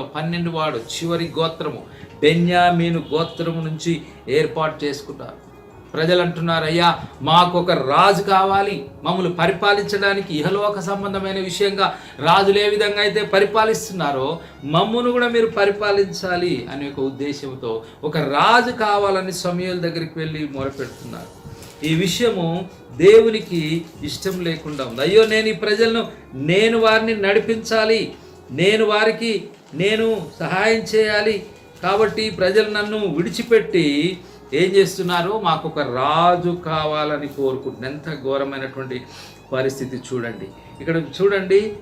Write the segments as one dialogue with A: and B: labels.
A: గోత్రంలో పన్నెండు వాడు చివరి గోత్రము. బెన్యామీను గోత్రము నుంచి ఏర్పాటు చేసుకున్నారు ప్రజలు అంటున్నారు అయ్యా మాకు ఒక రాజు కావాలి. మమ్మల్ని పరిపాలించడానికి ఇహలోక సంబంధమైన విషయంగా రాజులు ఏ విధంగా అయితే పరిపాలిస్తున్నారో మమ్మును కూడా మీరు పరిపాలించాలి అనే ఒక ఉద్దేశంతో ఒక రాజు కావాలని సమయాల దగ్గరికి వెళ్ళి మొరపెడుతున్నారు. ఈ విషయము దేవునికి ఇష్టం లేకుండా ఉంది. అయ్యో నేను ఈ ప్రజలను నేను వారిని నడిపించాలి. నేను వారికి నేను సహాయం చేయాలి. కాబట్టి ప్రజలు నన్ను విడిచిపెట్టి ఏం చేస్తున్నారు మాకు ఒక రాజు కావాలని కోరుకుంటున్నారు. ఎంత ఘోరమైనటువంటి పరిస్థితి చూడండి. ఇక్కడ చూడండి.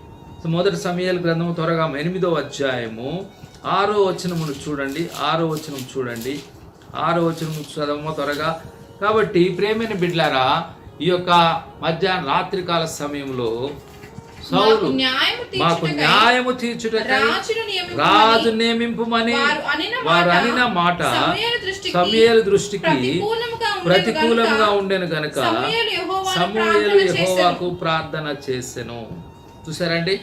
A: మొదటి సమయాల గ్రంథము త్వరగా ఎనిమిదో అధ్యాయము. ఆరో వచనమును చూడండి. ఆరో వచనం చూడండి. ఆరో వచనం చదవము త్వరగా. కాబట్టి ప్రేమైన బిడ్లారా ఈ యొక్క మధ్యాహ్న రాత్రికాల సమయంలో సౌలు
B: మాకు న్యాయము తీర్చుటకై
A: రాజు నియమింపుమని
B: వారు అనిన మాట సమూయేలు దృష్టికి
A: ప్రతికూలంగా ఉండేను గనుక
B: చేసెను.
A: యెహోవాకు ప్రార్థన చేసెను. చూసారండి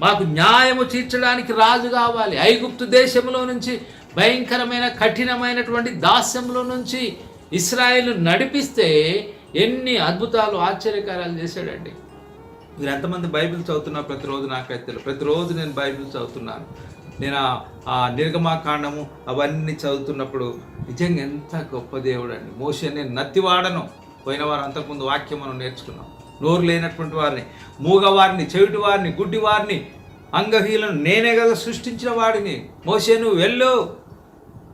A: మాకు న్యాయము తీర్చడానికి రాజు కావాలి. ఐగుప్తు దేశంలో నుంచి భయంకరమైన కఠినమైనటువంటి దాస్యంలో నుంచి ఇస్రాయేల్ నడిపిస్తే ఎన్ని అద్భుతాలు ఆశ్చర్యకారాలు చేశాడండి. మీరు ఎంతమంది బైబిల్ చదువుతున్నా ప్రతిరోజు నాకైతే తెలియదు. ప్రతిరోజు నేను బైబిల్ చదువుతున్నాను. నేను ఆ- నిర్గమాకాండము అవన్నీ చదువుతున్నప్పుడు నిజంగా ఎంత గొప్ప దేవుడు అండి మోసే నేను నత్తివాడను. పోయిన వారు అంతకుముందు వాక్యం మనం నేర్చుకున్నాం. నోరు లేనటువంటి వారిని మూగవారిని చెవిటి వారిని గుడ్డి వారిని అంగహీలను నేనే కదా సృష్టించిన వాడిని. మోసేను వెళ్ళు.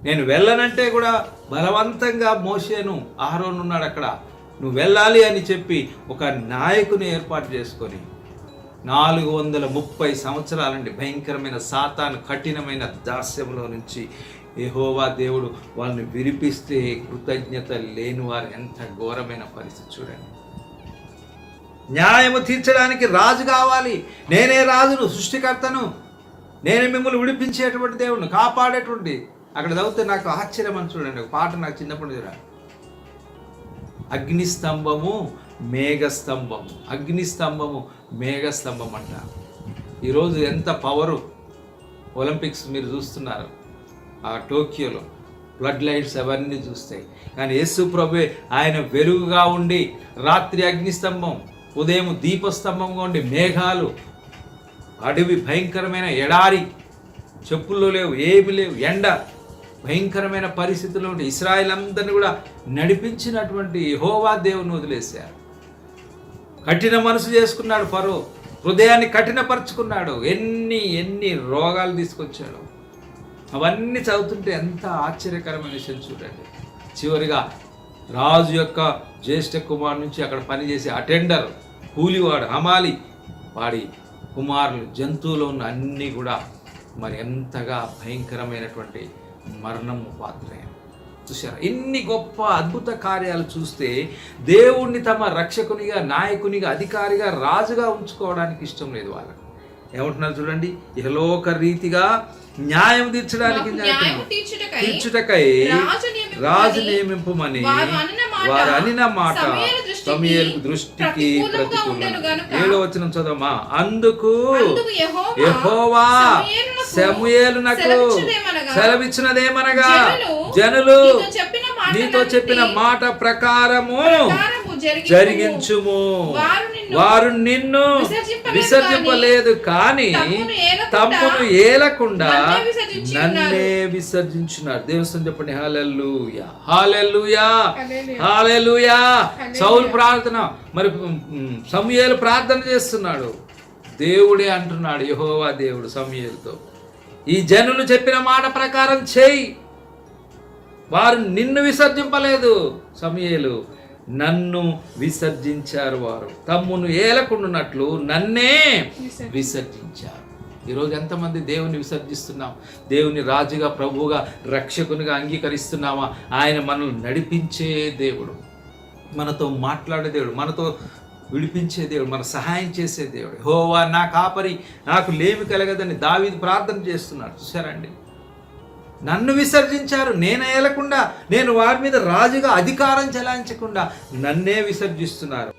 A: నేను వెళ్ళనంటే కూడా బలవంతంగా మోసేను ఆహారం ఉన్నాడు అక్కడ. నువ్వు వెళ్ళాలి అని చెప్పి ఒక నాయకుని ఏర్పాటు చేసుకొని నాలుగు వందల ముప్పై సంవత్సరాలండి భయంకరమైన సాతాను కఠినమైన దాస్యంలో నుంచి యెహోవా దేవుడు వాళ్ళని విరిపిస్తే కృతజ్ఞత లేని వారు ఎంత ఘోరమైన పరిస్థితి చూడండి. న్యాయము తీర్చడానికి రాజు కావాలి. నేనే రాజును సృష్టికర్తను. నేనే మిమ్మల్ని విడిపించేటువంటి దేవుడిని కాపాడేటువంటి. అక్కడ చదివితే నాకు ఆశ్చర్యం అని చూడండి. ఒక పాట నాకు చిన్నప్పుడు చూడ అగ్నిస్తంభము మేఘస్తంభము. అగ్నిస్తంభము మేఘస్తంభం అంట. ఈరోజు ఎంత పవరు ఒలింపిక్స్ మీరు చూస్తున్నారు. ఆ టోక్యోలో బ్లడ్ లైట్స్ అవన్నీ చూస్తాయి. కానీ యేసు ప్రభు ఆయన వెలుగుగా ఉండి రాత్రి అగ్నిస్తంభం ఉదయం దీపస్తంభంగా ఉండి మేఘాలు అడవి భయంకరమైన ఎడారి చెప్పుల్లో లేవు ఏమి లేవు ఎండ భయంకరమైన పరిస్థితుల్లో ఉంటే ఇస్రాయిల్ అందరిని కూడా నడిపించినటువంటి హోవా దేవుని వదిలేశారు. కఠిన మనసు చేసుకున్నాడు ఫరో హృదయాన్ని కఠినపరుచుకున్నాడు. ఎన్ని ఎన్ని రోగాలు తీసుకొచ్చాడు. అవన్నీ చదువుతుంటే ఎంత ఆశ్చర్యకరమైన విషయం చూడండి. చివరిగా రాజు యొక్క జ్యేష్ఠ కుమార్ నుంచి అక్కడ పనిచేసే అటెండర్ కూలివాడు హమాలి వాడి కుమారులు జంతువులు ఉన్న అన్నీ కూడా మరి ఎంతగా భయంకరమైనటువంటి మరణము పాత్రయ్యారు చూసారా ఇన్ని గొప్ప అద్భుత కార్యాలు చూస్తే దేవుణ్ణి తమ రక్షకునిగా నాయకునిగా అధికారిగా రాజుగా ఉంచుకోవడానికి ఇష్టం లేదు వాళ్ళకు. ఏమంటున్నారు చూడండి? ఇహలోక రీతిగా న్యాయం తీర్చడానికి
B: తీర్చుటకై రాజు నియమింపమని వారు అనిన మాట సమూయేలు దృష్టికి
A: సమయలు ప్రతికూలం ఏడో వచనం చదవమా అందుకు
B: యెహోవా సమూయేలునకు
A: సమూయేలునకు
B: సెలవిచ్చినదేమనగా, జనులు నీతో చెప్పిన మాట
A: ప్రకారము
B: జరిగించుము. వారు
A: వారు నిన్ను
B: విసర్జింపలేదు
A: కానీ తమ్మును ఏలకుండా
B: నన్నే విసర్జించి
A: నన్నే విసర్జించున్నారు దేవుని చెప్పండి. Hallelujah. Hallelujah.
B: Hallelujah.
A: Hallelujah.
B: Hallelujah.
A: Saul ప్రార్థన. మరి సమూయేలు ప్రార్థన చేస్తున్నాడు. దేవుడే అంటున్నాడు యెహోవా దేవుడు సమూయేలుతో. ఈ జనులు చెప్పిన మాట ప్రకారం చేయి. వారు నిన్ను విసర్జింపలేదు సమయలు. నన్ను విసర్జించారు వారు. తమ్మును ఏలకుండునట్లు నన్నే విసర్జించారు. ఈరోజు ఎంతమంది దేవుని విసర్జిస్తున్నాం? దేవుని రాజుగా ప్రభువుగా రక్షకునిగా అంగీకరిస్తున్నామా? ఆయన మనల్ని నడిపించే దేవుడు. మనతో మాట్లాడే దేవుడు మనతో విడిపించే దేవుడు మన సహాయం చేసే దేవుడు. హోవా నా కాపరి నాకు లేమి కలగదని దావీదు ప్రార్థన చేస్తున్నాడు. చూసారండి నన్ను విసర్జించారు. నేను ఏలకుండా నేను వారి మీద రాజుగా అధికారం చెలాయించకుండా నన్నే విసర్జిస్తున్నారు.